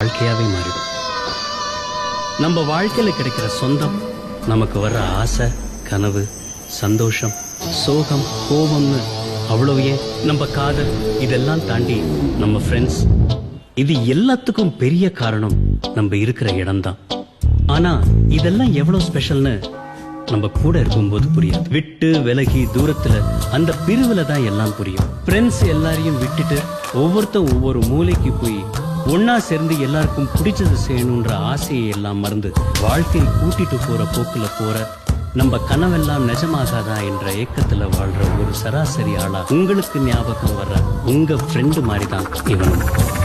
வாழ்க்கையாவே மாறிடும். நம்ம வாழ்க்கையில கிடைக்கிற சொந்தம் நமக்கு வர்ற ஆசை கனவு சந்தோஷம் சோகம் கோபம்னு அவ்வளவையே நம்ம காதல் இதெல்லாம் தாண்டி நம்ம ஃப்ரெண்ட்ஸ் இது எல்லாத்துக்கும் பெரிய காரணம் நம்ம இருக்கிற இடம்தான். ஆனா இதெல்லாம் எவ்வளவு ஸ்பெஷல்னு நம்ம கூட இருக்கும்போது புரியும் விட்டு விலகி தூரத்துல அந்த பிரிவுல தான் எல்லாம் புரியும். ஃப்ரெண்ட்ஸ் எல்லாரையும் விட்டுட்டு ஒவ்வொருத்தன் ஒவ்வொரு மூலைக்கு போய் ஒன்னா சேர்ந்து எல்லாருக்கும் பிடிச்சது செய்யணுன்ற ஆசையை எல்லாம் மறந்து வாழ்க்கையை கூட்டிட்டு போற போக்குல போற நம்ம கனவெல்லாம் நிஜமாகாதா என்ற ஏக்கத்துல வாழ்ற ஒரு சராசரி ஆளா உங்களுக்கு ஞாபகம் வர்ற உங்க ஃப்ரெண்டு மாதிரி தான் இவனும்.